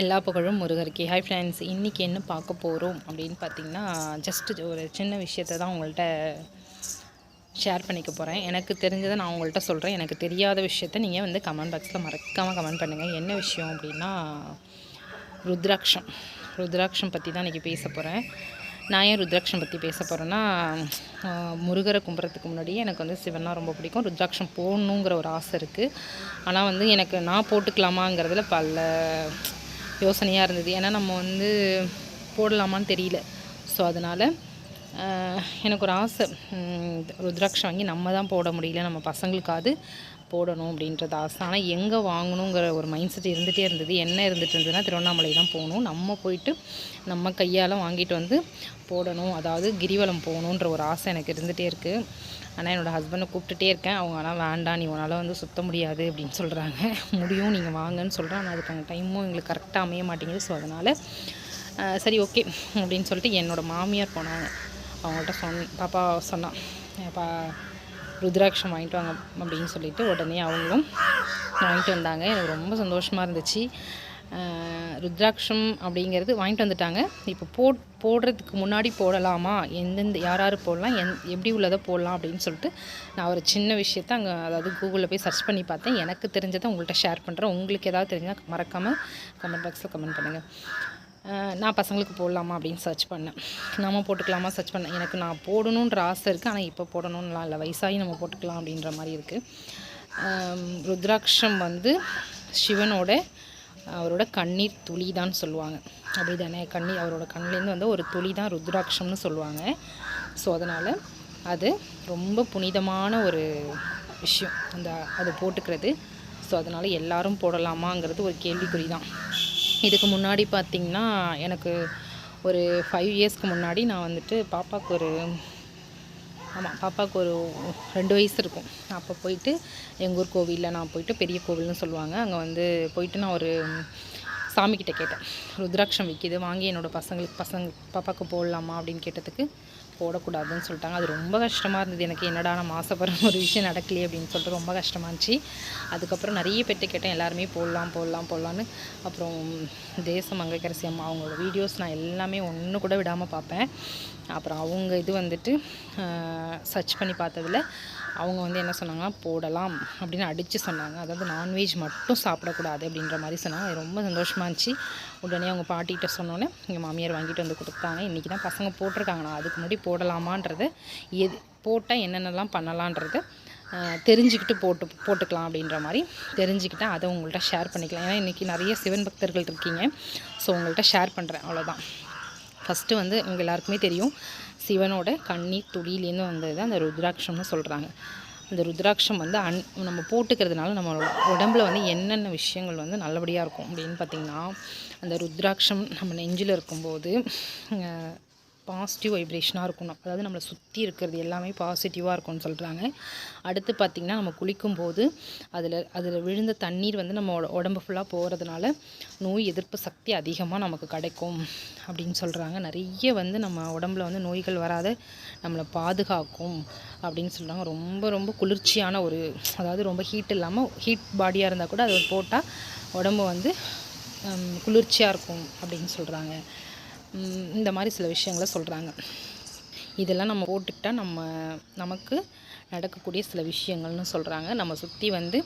எல்லா புகழும் முருகருக்கு. ஹாய் ஃப்ரெண்ட்ஸ் இன்றைக்கி என்ன பார்க்க போகிறோம் அப்படின்னு பார்த்தீங்கன்னா ஜஸ்ட்டு ஒரு சின்ன விஷயத்தை தான் உங்கள்கிட்ட ஷேர் பண்ணிக்க போகிறேன் எனக்கு தெரிஞ்சதை நான் உங்கள்கிட்ட சொல்கிறேன் எனக்கு தெரியாத விஷயத்த நீங்கள் வந்து கமெண்ட் பாக்ஸில் மறக்காமல் கமெண்ட் பண்ணுங்கள் என்ன விஷயம் அப்படின்னா ருத்ராட்சம். ருத்ராட்சம் பற்றி தான் இன்றைக்கி பேச போகிறேன் நான் ஏன் ருத்ராட்சம் பற்றி பேச போகிறேன்னா முருகரை கும்பிட்றதுக்கு முன்னாடியே எனக்கு வந்து சிவன்னா ரொம்ப பிடிக்கும். ருத்ராட்சம் போடணுங்கிற ஒரு ஆசை இருக்குது ஆனால் வந்து எனக்கு நான் போட்டுக்கலாமாங்கிறதுல பல யோசனையாக இருந்தது. ஏன்னா நம்ம வந்து போடலாமான்னு தெரியல. ஸோ அதனால் எனக்கு ஒரு ஆசை. ருத்ராட்சம் வாங்கி நம்ம தான் போட முடியல. நம்ம பசங்களுக்காவது போடணும் அப்படின்றது ஆசை. ஆனால் எங்கே வாங்கணுங்கிற ஒரு மைண்ட் செட் இருந்துகிட்டே இருந்தது. என்ன இருந்துகிட்டு இருந்ததுன்னா திருவண்ணாமலை தான் போகணும். நம்ம போயிட்டு நம்ம கையால் வாங்கிட்டு வந்து போடணும். அதாவது கிரிவலம் போகணுன்ற ஒரு ஆசை எனக்கு இருந்துகிட்டே இருக்குது ஆனால் என்னோடய ஹஸ்பண்டை கூப்பிட்டுட்டே இருக்கேன். அவங்க ஆனால் வேண்டாம். நீ உன்னால் வந்து சுத்த முடியாது அப்படின்னு சொல்கிறாங்க முடியும். நீங்கள் வாங்கன்னு சொல்கிறேன் ஆனால் அதுக்கான டைமும் எங்களுக்கு கரெக்டாக அமைய மாட்டேங்குது. ஸோ அதனால் சரி ஓகே அப்படின்னு சொல்லிட்டு என்னோடய மாமியார் போனாங்க. அவங்கள்ட்ட சொன் பாப்பா சொன்னான். பா ருத்ராட்சம் வாங்கிட்டு வாங்க அப்படின்னு சொல்லிட்டு உடனே அவங்களும் வாங்கிட்டு வந்தாங்க. எனக்கு ரொம்ப சந்தோஷமாக இருந்துச்சு. ருத்ராட்சம் அப்படிங்கிறது வாங்கிட்டு வந்துட்டாங்க. இப்போ போ போடுறதுக்கு முன்னாடி போடலாமா? எந்தெந்த யார் யார் போடலாம்? எந் எப்படி உள்ளதை போடலாம் அப்படின்னு சொல்லிட்டு நான் ஒரு சின்ன விஷயத்த அங்கே அதாவது கூகுளில் போய் சர்ச் பண்ணி பார்த்தேன். எனக்கு தெரிஞ்சதை உங்கள்கிட்ட ஷேர் பண்ணுறேன் உங்களுக்கு ஏதாவது தெரிஞ்சால் மறக்காமல் கமெண்ட் பாக்ஸில் கமெண்ட் பண்ணுங்கள் நான் பசங்களுக்கு போடலாமா அப்படின்னு சர்ச் பண்ணேன். நம்ம போட்டுக்கலாமா சர்ச் பண்ணேன் எனக்கு நான் போடணுன்ற ஆசை இருக்குது ஆனால் இப்போ போடணும்லாம் இல்லை. வயசாகி நம்ம போட்டுக்கலாம் அப்படின்ற மாதிரி இருக்குது ருத்ராட்சம் வந்து சிவனோட அவரோட கண்ணீர் துளி தான் சொல்லுவாங்க. அப்படி தானே கண்ணீர் அவரோட கண்ணிலேருந்து வந்து ஒரு துளி தான் ருத்ராட்சம்னு சொல்லுவாங்க. ஸோ அதனால் அது ரொம்ப புனிதமான ஒரு விஷயம். அந்த அதை போட்டுக்கிறது. ஸோ அதனால் எல்லோரும் போடலாமாங்கிறது ஒரு கேள்விக்குறி தான் இதுக்கு முன்னாடி பார்த்திங்கன்னா எனக்கு ஒரு ஃபைவ் இயர்ஸ்க்கு முன்னாடி நான் வந்துட்டு பாப்பாவுக்கு ஒரு ஆமாம் பாப்பாவுக்கு ஒரு ரெண்டு வயசு இருக்கும். அப்போ போயிட்டு எங்கள் ஊர் கோவிலில் நான் போயிட்டு பெரிய கோவில்னு சொல்லுவாங்க. அங்கே வந்து போயிட்டு நான் ஒரு சாமிக்கிட்ட கேட்டேன். ருத்ராட்சம் விற்கிது வாங்கி என்னோடய பசங்களுக்கு பசங்க பாப்பாவுக்கு போடலாமா அப்படின்னு கேட்டதுக்கு போடக்கூடாதுன்னு சொல்லிட்டாங்க. அது ரொம்ப கஷ்டமாக இருந்தது. எனக்கு என்னடா நம்ம ஆசைப்படுற ஒரு விஷயம் நடக்கலையே அப்படின்னு சொல்லிட்டு ரொம்ப கஷ்டமாக இருந்துச்சு. அதுக்கப்புறம் நிறைய பேர்ட்டு கேட்டேன் எல்லாருமே போடலாம் போடலாம் போடலான்னு அப்புறம் தேசம் அங்கக்கரசி அம்மா அவங்களோட வீடியோஸ் நான் எல்லாமே ஒன்று கூட விடாமல் பார்ப்பேன். அப்புறம் அவங்க இது வந்துட்டு சர்ச் பண்ணி பார்த்ததில் அவங்க வந்து என்ன சொன்னாங்கன்னா போடலாம் அப்படின்னு அடித்து சொன்னாங்க. அதாவது நான்வெஜ் மட்டும் சாப்பிடக்கூடாது அப்படின்ற மாதிரி சொன்னாங்க. ரொம்ப சந்தோஷமாக இருந்துச்சு. உடனே அவங்க பாட்டிகிட்ட சொன்னோன்னே எங்கள் மாமியார் வாங்கிட்டு வந்து கொடுத்தாங்க. இன்றைக்கி தான் பசங்க போட்டிருக்காங்க நான் அதுக்கு முன்னாடி போடலாமான்றது எது போட்டால் என்னென்னலாம் பண்ணலான்றது தெரிஞ்சுக்கிட்டு போட்டு போட்டுக்கலாம் அப்படின்ற மாதிரி தெரிஞ்சுக்கிட்டேன் அதை உங்கள்கிட்ட ஷேர் பண்ணிக்கலாம். ஏன்னா இன்றைக்கி நிறைய சிவன் பக்தர்கள் இருக்கீங்க. ஸோ உங்கள்கிட்ட ஷேர் பண்ணுறேன் அவ்வளோதான் ஃபஸ்ட்டு வந்து உங்கள் எல்லாருக்குமே தெரியும். சிவனோட கண்ணி துளியிலேருந்து வந்தது அந்த ருத்ராட்சம்னு சொல்கிறாங்க அந்த ருத்ராட்சம் வந்து அன் நம்ம போட்டுக்கிறதுனால நம்மளோட உடம்புல வந்து என்னென்ன விஷயங்கள் வந்து நல்லபடியாக இருக்கும் அப்படின்னு பார்த்திங்கன்னா அந்த ருத்ராட்சம் நம்ம நெஞ்சில் இருக்கும்போது பாசிட்டிவ் வைப்ரேஷனாக இருக்கணும். அதாவது நம்மளை சுற்றி இருக்கிறது எல்லாமே பாசிட்டிவாக இருக்கும்னு சொல்கிறாங்க அடுத்து பார்த்திங்கன்னா நம்ம குளிக்கும்போது அதில் அதில் விழுந்த தண்ணீர் வந்து நம்ம உடம்பு ஃபுல்லாக போகிறதுனால நோய் எதிர்ப்பு சக்தி அதிகமாக நமக்கு கிடைக்கும் அப்படின்னு சொல்கிறாங்க நிறைய வந்து நம்ம உடம்புல வந்து நோய்கள் வராத நம்மளை பாதுகாக்கும் அப்படின்னு சொல்கிறாங்க ரொம்ப ரொம்ப குளிர்ச்சியான ஒரு அதாவது ரொம்ப ஹீட் இல்லாமல் ஹீட் பாடியாக இருந்தால் கூட அது போட்டால் உடம்பு வந்து குளிர்ச்சியாக இருக்கும் அப்படின்னு சொல்கிறாங்க இந்த மாதிரி சில விஷயங்களை சொல்கிறாங்க இதெல்லாம் நம்ம போட்டுக்கிட்டால் நம்ம நமக்கு நடக்கக்கூடிய சில விஷயங்கள்னு சொல்கிறாங்க நம்ம சுற்றி வந்து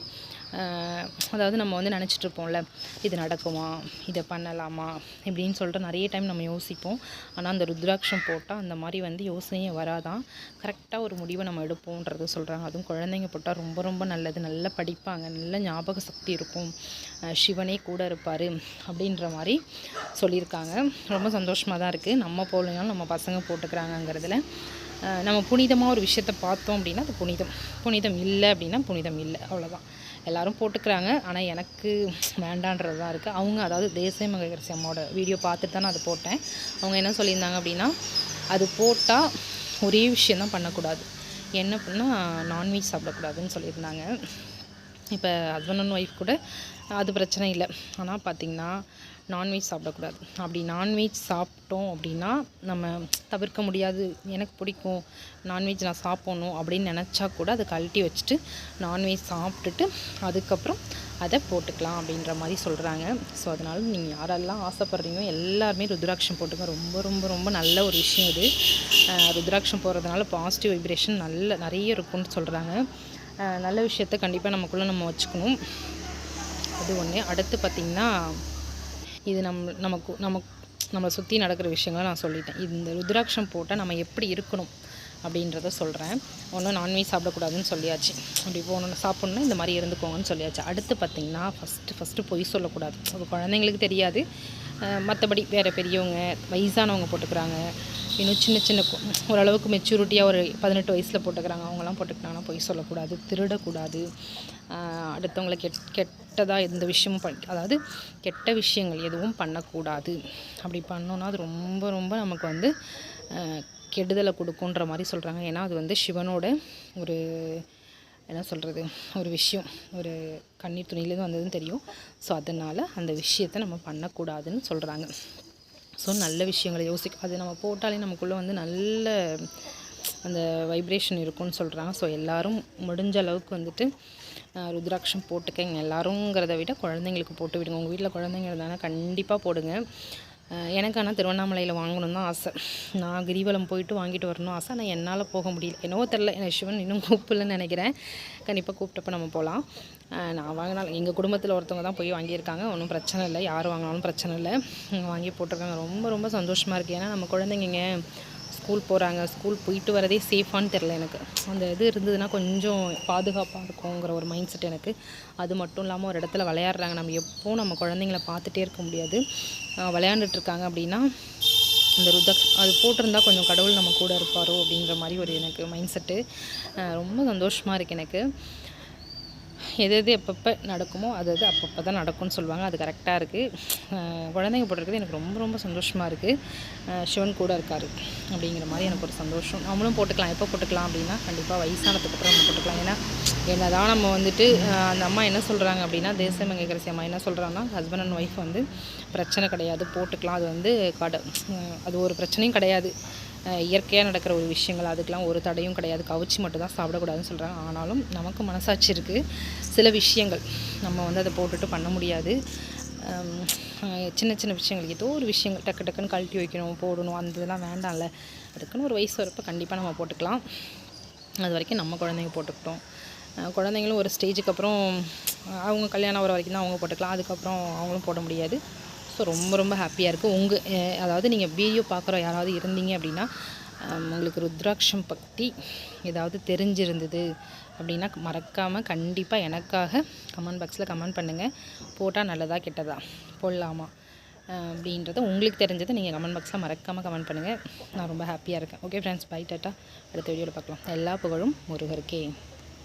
அதாவது நம்ம வந்து நினச்சிட்ருப்போம்ல இது நடக்குமா இதை பண்ணலாமா இப்படின்னு சொல்லிட்டு நிறைய டைம் நம்ம யோசிப்போம். ஆனால் அந்த ருத்ராட்சம் போட்டால் அந்த மாதிரி வந்து யோசனையே வராதான். கரெக்டாக ஒரு முடிவை நம்ம எடுப்போன்றது சொல்கிறாங்க அதுவும் குழந்தைங்க போட்டால் ரொம்ப ரொம்ப நல்லது. நல்லா படிப்பாங்க. நல்ல ஞாபக சக்தி இருக்கும். சிவனே கூட இருப்பார் அப்படின்ற மாதிரி சொல்லியிருக்காங்க. ரொம்ப சந்தோஷமாக தான் இருக்குது நம்ம போகலைனாலும் நம்ம பசங்க போட்டுக்கிறாங்கங்கிறதுல. நம்ம புனிதமாக ஒரு விஷயத்தை பார்த்தோம் அப்படின்னா அது புனிதம். புனிதம் இல்லை அப்படின்னா புனிதம் இல்லை. அவ்வளோதான் எல்லோரும் போட்டுக்கிறாங்க. ஆனால் எனக்கு வேண்டான்றது தான் இருக்குது அவங்க அதாவது தேசிய மகரிசி அம்மாவோட வீடியோ பார்த்துட்டு தான் நான் அதை போட்டேன். அவங்க என்ன சொல்லியிருந்தாங்க அப்படின்னா அது போட்டால் ஒரே விஷயந்தான் பண்ணக்கூடாது. என்ன பண்ணால் நான்வெஜ் சாப்பிடக்கூடாதுன்னு சொல்லியிருந்தாங்க. இப்போ ஹஸ்பண்ட் அண்ட் ஒய்ஃப் கூட அது பிரச்சனை இல்லை. ஆனால் பார்த்திங்கன்னா நான்வெஜ் சாப்பிடக்கூடாது. அப்படி நான்வெஜ் சாப்பிட்டோம் அப்படின்னா நம்ம தவிர்க்க முடியாது. எனக்கு பிடிக்கும் நான்வெஜ் நான் சாப்பிட்ணும் அப்படின்னு நினச்சா கூட அதை கழட்டி வச்சுட்டு நான்வெஜ் சாப்பிட்டுட்டு அதுக்கப்புறம் அதை போட்டுக்கலாம் அப்படின்ற மாதிரி சொல்கிறாங்க ஸோ அதனால் நீங்கள் யாரெல்லாம் ஆசைப்பட்றீங்களோ எல்லாருமே ருத்ராட்சம் போட்டுங்க ரொம்ப ரொம்ப ரொம்ப நல்ல ஒரு விஷயம் இது. ருத்ராட்சம் போடுறதுனால பாசிட்டிவ் வைப்ரேஷன் நல்ல நிறைய இருக்கும்னு சொல்கிறாங்க நல்ல விஷயத்த கண்டிப்பாக நமக்குள்ளே நம்ம வச்சுக்கணும். அது ஒன்று அடுத்து பார்த்திங்கன்னா இது நம் நமக்கு நமக்கு நம்மளை சுற்றி நடக்கிற விஷயங்களை நான் சொல்லிட்டேன். இந்த ருத்ராட்சம் போட்டால் நம்ம எப்படி இருக்கணும் அப்படின்றத சொல்கிறேன் ஒன்றும் நான்வெஜ் சாப்பிடக்கூடாதுன்னு சொல்லியாச்சு. அப்படி போகணும் சாப்பிட்ணுன்னா இந்த மாதிரி இருந்துக்கோங்கன்னு சொல்லியாச்சு. அடுத்து பார்த்திங்கன்னா ஃபஸ்ட்டு ஃபஸ்ட்டு பொய் சொல்லக்கூடாது. அது குழந்தைங்களுக்கு தெரியாது. மற்றபடி வேறு பெரியவங்க வயசானவங்க போட்டுக்கிறாங்க. இன்னும் சின்ன சின்ன ஓரளவுக்கு மெச்சூரிட்டியாக ஒரு பதினெட்டு வயசில் போட்டுக்கிறாங்க. அவங்களாம் போட்டுக்கிட்டாங்கன்னா பொய் சொல்லக்கூடாது திருடக்கூடாது. அடுத்தவங்களை கெட் கெட்டதாக எந்த விஷயமும் பண் அதாவது கெட்ட விஷயங்கள் எதுவும் பண்ணக்கூடாது. அப்படி பண்ணோன்னா அது ரொம்ப ரொம்ப நமக்கு வந்து கெடுதலை கொடுக்குன்ற மாதிரி சொல்கிறாங்க ஏன்னா அது வந்து சிவனோட ஒரு என்ன சொல்கிறது ஒரு விஷயம். ஒரு கண்ணீர் துணியிலேருந்து வந்ததுன்னு தெரியும். ஸோ அதனால் அந்த விஷயத்தை நம்ம பண்ணக்கூடாதுன்னு சொல்கிறாங்க ஸோ நல்ல விஷயங்களை யோசிக்க அது நம்ம போட்டாலே நமக்குள்ளே வந்து நல்ல அந்த வைப்ரேஷன் இருக்கும்னு சொல்கிறாங்க ஸோ எல்லோரும் முடிஞ்ச அளவுக்கு வந்துட்டு ருத்ராட்சம் போட்டுக்கங்க. எல்லாருங்கிறத விட குழந்தைங்களுக்கு போட்டு விடுங்க. உங்கள் வீட்டில் குழந்தைங்க இருந்தாங்கன்னா கண்டிப்பாக போடுங்க. எனக்கு ஆனால் திருவண்ணாமலையில் வாங்கணும்னு தான் ஆசை. நான் கிரிவலம் போயிட்டு வாங்கிட்டு வரணும் ஆசை. ஆனால் என்னால் போக முடியல. என்னவோ தெரில எனக்கு சிவன் இன்னும் கூப்பிடலன்னு நினைக்கிறேன். கண்டிப்பாக கூப்பிட்டப்ப நம்ம போகலாம் நான் வாங்கினாலும் எங்கள் குடும்பத்தில் ஒருத்தவங்க தான் போய் வாங்கியிருக்காங்க. ஒன்றும் பிரச்சனை இல்லை. யார் வாங்கினாலும் பிரச்சனை இல்லை. வாங்கி போட்டிருக்காங்க. ரொம்ப ரொம்ப சந்தோஷமாக இருக்குது ஏன்னா நம்ம குழந்தைங்க ஸ்கூல் போகிறாங்க ஸ்கூல் போயிட்டு வரதே சேஃபான்னு தெரில எனக்கு. அந்த இது இருந்ததுன்னா கொஞ்சம் பாதுகாப்பாக இருக்குங்கிற ஒரு மைண்ட் செட் எனக்கு. அது மட்டும் இல்லாமல் ஒரு இடத்துல விளையாடுறாங்க. நம்ம எப்போ நம்ம குழந்தைங்கள பார்த்துட்டே இருக்க முடியாது. அஹ் விளையாண்டுட்டு இருக்காங்க அப்படின்னா அந்த ருதக் அது போட்டிருந்தா கொஞ்சம் கடவுள் நம்ம கூட இருப்பாரோ அப்படிங்கிற மாதிரி ஒரு எனக்கு மைண்ட் செட்டு ரொம்ப சந்தோஷமாக இருக்குது எனக்கு. எது எது எப்பப்போ நடக்குமோ அது அது அப்பப்போ தான் நடக்கும்னு சொல்லுவாங்க. அது கரெக்டாக இருக்குது குழந்தைங்க போட்டிருக்கிறது எனக்கு ரொம்ப ரொம்ப சந்தோஷமாக இருக்குது சிவன் கூட இருக்கார் அப்படிங்கிற மாதிரி எனக்கு ஒரு சந்தோஷம். நம்மளும் போட்டுக்கலாம். எப்போ போட்டுக்கலாம் அப்படின்னா கண்டிப்பாக வயசானதுக்கப்புறம் நம்ம போட்டுக்கலாம். ஏன்னா என்னதான் நம்ம வந்துட்டு அந்த அம்மா என்ன சொல்கிறாங்க அப்படின்னா தேசமங்கேக்கரசி அம்மா என்ன சொல்கிறாங்கன்னா ஹஸ்பண்ட் அண்ட் ஒய்ஃப் வந்து பிரச்சனை கிடையாது. போட்டுக்கலாம். அது வந்து கட அது ஒரு பிரச்சனையும் கிடையாது. இயற்கையாக நடக்கிற ஒரு விஷயங்கள் அதுக்கெலாம் ஒரு தடையும் கிடையாது. கவுச்சி மட்டும் தான் சாப்பிடக்கூடாதுன்னு சொல்கிறாங்க ஆனாலும் நமக்கு மனசாட்சி இருக்குது சில விஷயங்கள் நம்ம வந்து அதை போட்டுட்டு பண்ண முடியாது. சின்ன சின்ன விஷயங்கள் ஏதோ ஒரு விஷயங்கள் டக்கு டக்குன்னு கழட்டி வைக்கணும் போடணும் அந்த இதெல்லாம் வேண்டாம்ல. அதுக்குன்னு ஒரு வயசு வரப்போ கண்டிப்பாக நம்ம போட்டுக்கலாம். அது வரைக்கும் நம்ம குழந்தைங்க போட்டுக்கிட்டோம். குழந்தைங்களும் ஒரு ஸ்டேஜுக்கு அப்புறம் அவங்க கல்யாணம் வர வரைக்கும் தான் அவங்க போட்டுக்கலாம். அதுக்கப்புறம் அவங்களும் போட முடியாது. ஸோ ரொம்ப ரொம்ப ஹாப்பியாக இருக்குது உங்கள் அதாவது நீங்கள் வீடியோ பார்க்குற யாராவது இருந்தீங்க அப்படின்னா உங்களுக்கு ருத்ராட்சம் பற்றி ஏதாவது தெரிஞ்சிருந்தது அப்படின்னா மறக்காமல் கண்டிப்பாக எனக்காக கமெண்ட் பாக்ஸில் கமெண்ட் பண்ணுங்கள் போட்டால் நல்லதா கெட்டதா? போடலாமா? அப்படின்றத உங்களுக்கு தெரிஞ்சதை நீங்கள் கமெண்ட் பாக்ஸில் மறக்காமல் கமெண்ட் பண்ணுங்கள் நான் ரொம்ப ஹாப்பியாக இருக்கேன். ஓகே ஃப்ரெண்ட்ஸ் பை டாட்டா அடுத்த வீடியோவில் பார்க்கலாம். எல்லா புகழும் முருகருக்கே.